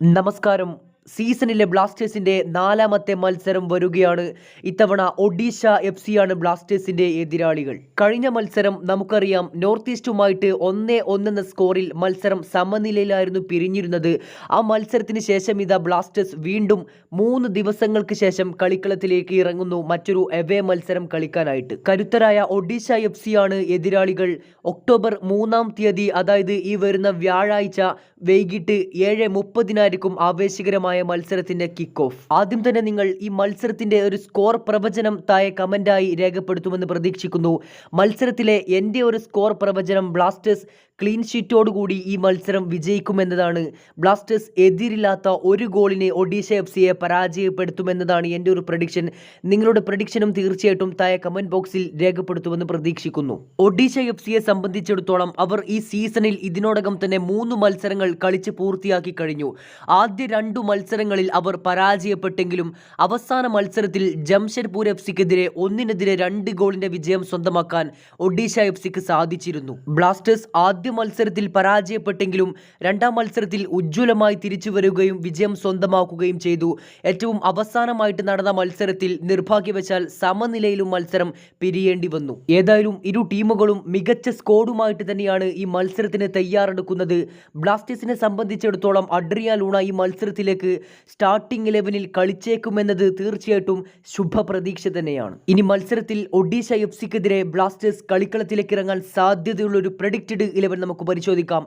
നമസ്കാരം. സീസണിലെ ബ്ലാസ്റ്റേഴ്സിന്റെ നാലാമത്തെ മത്സരം വരികയാണ്. ഇത്തവണ ഒഡീഷ എഫ് സിയാണ് ബ്ലാസ്റ്റേഴ്സിന്റെ എതിരാളികൾ. കഴിഞ്ഞ മത്സരം നമുക്കറിയാം നോർത്ത് ഈസ്റ്റുമായിട്ട് ഒന്നേ ഒന്നെന്ന സ്കോറിൽ മത്സരം സമനിലയിലായിരുന്നു പിരിഞ്ഞിരുന്നത്. ആ മത്സരത്തിന് ശേഷം ഇതാ ബ്ലാസ്റ്റേഴ്സ് വീണ്ടും മൂന്ന് ദിവസങ്ങൾക്ക് ശേഷം കളിക്കളത്തിലേക്ക് ഇറങ്ങുന്നു. മറ്റൊരു എവേ മത്സരം കളിക്കാനായിട്ട്. കരുത്തരായ ഒഡീഷ എഫ് സിയാണ് എതിരാളികൾ. ഒക്ടോബർ മൂന്നാം തീയതി അതായത് ഈ വരുന്ന വ്യാഴാഴ്ച വൈകിട്ട് ഏഴ് മുപ്പതിനായിരിക്കും ആവേശകരമായ മത്സരത്തിന്റെ കിക്ക് ഓഫ് ആദ്യം തന്നെ നിങ്ങൾ ഈ മത്സരത്തിന്റെ ഒരു സ്കോർ പ്രവചനം താഴെ കമന്റായി രേഖപ്പെടുത്തുമെന്ന് പ്രതീക്ഷിക്കുന്നു. മത്സരത്തിലെ എന്റെ ഒരു സ്കോർ പ്രവചനം ബ്ലാസ്റ്റേഴ്സ് ക്ലീൻ ഷീറ്റോടുകൂടി ഈ മത്സരം വിജയിക്കുമെന്നതാണ്. ബ്ലാസ്റ്റേഴ്സ് എതിരില്ലാത്ത ഒരു ഗോളിന് ഒഡീഷ എഫ് സിയെ പരാജയപ്പെടുത്തുമെന്നതാണ് എന്റെ ഒരു പ്രഡിക്ഷൻ നിങ്ങളുടെ പ്രഡിക്ഷനും തീർച്ചയായിട്ടും താഴെ കമന്റ് ബോക്സിൽ രേഖപ്പെടുത്തുമെന്ന് പ്രതീക്ഷിക്കുന്നു. ഒഡീഷ എഫ് സിയെ സംബന്ധിച്ചിടത്തോളം അവർ ഈ സീസണിൽ ഇതിനോടകം തന്നെ മൂന്ന് മത്സരങ്ങൾ കളിച്ച് പൂർത്തിയാക്കി കഴിഞ്ഞു. ആദ്യ രണ്ടു മത്സരങ്ങളിൽ അവർ പരാജയപ്പെട്ടെങ്കിലും അവസാന മത്സരത്തിൽ ജംഷഡ്പൂർ എഫ് സിക്കെതിരെ ഒന്നിനെതിരെ രണ്ട് ഗോളിന്റെ വിജയം സ്വന്തമാക്കാൻ ഒഡീഷ എഫ് സിക്ക് സാധിച്ചിരുന്നു. ബ്ലാസ്റ്റേഴ്സ് ആദ്യ മത്സരത്തിൽ പരാജയപ്പെട്ടെങ്കിലും രണ്ടാം മത്സരത്തിൽ ഉജ്ജ്വലമായി തിരിച്ചു വരികയും വിജയം സ്വന്തമാക്കുകയും ചെയ്തു. ഏറ്റവും അവസാനമായിട്ട് നടന്ന മത്സരത്തിൽ നിർഭാഗ്യവശാൽ സമനിലയിലും മത്സരം പിരിയേണ്ടി വന്നു. ഏതായാലും ഇരു ടീമുകളും മികച്ച സ്കോഡുമായിട്ട് തന്നെയാണ് ഈ മത്സരത്തിന് തയ്യാറെടുക്കുന്നത്. ബ്ലാസ്റ്റേഴ്സിനെ സംബന്ധിച്ചിടത്തോളം അഡ്രിയ ലൂണ ഈ മത്സരത്തിലേക്ക് സ്റ്റാർട്ടിംഗ് ഇലവനിൽ കളിച്ചേക്കുമെന്നത് തീർച്ചയായിട്ടും ശുഭപ്രതീക്ഷ തന്നെയാണ്. ഇനി മത്സരത്തിൽ ഒഡീഷ എഫ് സിക്കെതിരെ ബ്ലാസ്റ്റേഴ്സ് കളിക്കളത്തിലേക്ക് ഇറങ്ങാൻ സാധ്യതയുള്ള ഒരു പ്രഡിക്റ്റഡ് ഇലവൻ നമുക്ക് പരിശോധിക്കാം.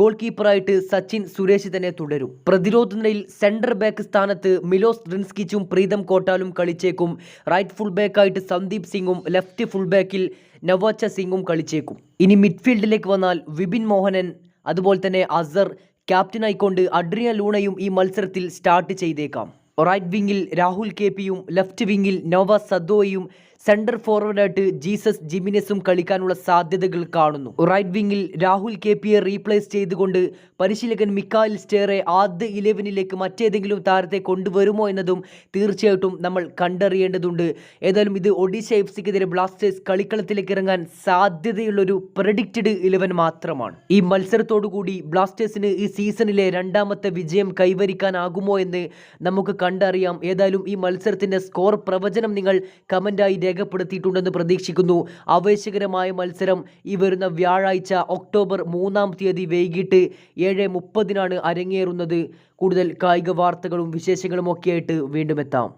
ഗോൾ കീപ്പറായിട്ട് സച്ചിൻ സുരേഷ് തന്നെ തുടരും. പ്രതിരോധ നിലയിൽ സെന്റർ ബാക്ക് സ്ഥാനത്ത് മിലോസ് റിൻസ്കിച്ചും പ്രീതം കോട്ടാലും കളിച്ചേക്കും. റൈറ്റ് ഫുൾ ബാക്കായിട്ട് സന്ദീപ് സിംഗും ലെഫ്റ്റ് ഫുൾ ബാക്കിൽ നവോച്ച സിംഗും കളിച്ചേക്കും. ഇനി മിഡ്ഫീൽഡിലേക്ക് വന്നാൽ വിപിൻ മോഹനൻ അതുപോലെ തന്നെ അസർ ക്യാപ്റ്റനായിക്കൊണ്ട് അഡ്രിയ ലൂണയും ഈ മത്സരത്തിൽ സ്റ്റാർട്ട് ചെയ്തേക്കാം. റൈറ്റ് വിങ്ങിൽ രാഹുൽ കെ പിയും ലെഫ്റ്റ് വിങ്ങിൽ നോവ സദോയും സെന്റർ ഫോർവേഡായിട്ട് ജീസസ് ജിമിനസും കളിക്കാനുള്ള സാധ്യതകൾ കാണുന്നു. റൈറ്റ് വിങ്ങിൽ രാഹുൽ കെ പിയെ റീപ്ലേസ് ചെയ്തുകൊണ്ട് പരിശീലകൻ മിക്കായിൽ സ്റ്റേറെ ആദ്യ ഇലവനിലേക്ക് മറ്റേതെങ്കിലും താരത്തെ കൊണ്ടുവരുമോ എന്നതും തീർച്ചയായിട്ടും നമ്മൾ കണ്ടറിയേണ്ടതുണ്ട്. ഏതായാലും ഇത് ഒഡീഷ എഫ് സിക്കെതിരെ ബ്ലാസ്റ്റേഴ്സ് കളിക്കളത്തിലേക്ക് ഇറങ്ങാൻ സാധ്യതയുള്ളൊരു പ്രഡിക്റ്റഡ് ഇലവൻ മാത്രമാണ്. ഈ മത്സരത്തോടു കൂടി ബ്ലാസ്റ്റേഴ്സിന് ഈ സീസണിലെ രണ്ടാമത്തെ വിജയം കൈവരിക്കാനാകുമോ എന്ന് നമുക്ക് കണ്ടറിയാം. ഏതായാലും ഈ മത്സരത്തിന്റെ സ്കോർ പ്രവചനം നിങ്ങൾ കമന്റായി രേഖപ്പെടുത്തിയിട്ടുണ്ടെന്ന് പ്രതീക്ഷിക്കുന്നു. ആവേശകരമായ മത്സരം ഈ വരുന്ന വ്യാഴാഴ്ച ഒക്ടോബർ മൂന്നാം തീയതി വൈകിട്ട് ഏഴ് മുപ്പതിനാണ് അരങ്ങേറുന്നത്. കൂടുതൽ കായിക വാർത്തകളും വിശേഷങ്ങളും ഒക്കെയായിട്ട് വീണ്ടും എത്താം.